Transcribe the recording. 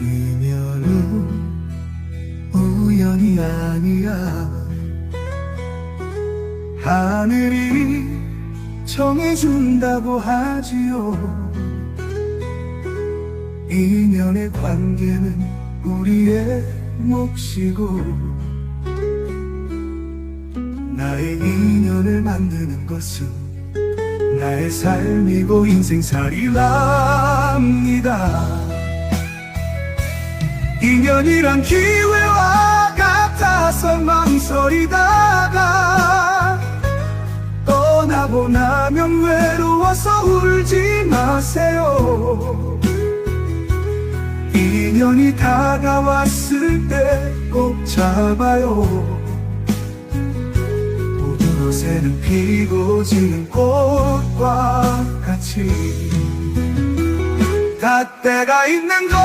이면은 우연이 아니야. 하늘이 정해준다고 하지요. 인연의 관계는 우리의 몫이고 나의 인연을 만드는 것은 나의 삶이고 인생살이랍니다 인연이란 기회와 같아서 망설이다가 떠나고 나면 외로워서 울지 마세요. 인연이 다가왔을 때 꼭 잡아요. 모든 옷에는 피고 지는 꽃과 같이 다 때가 있는 것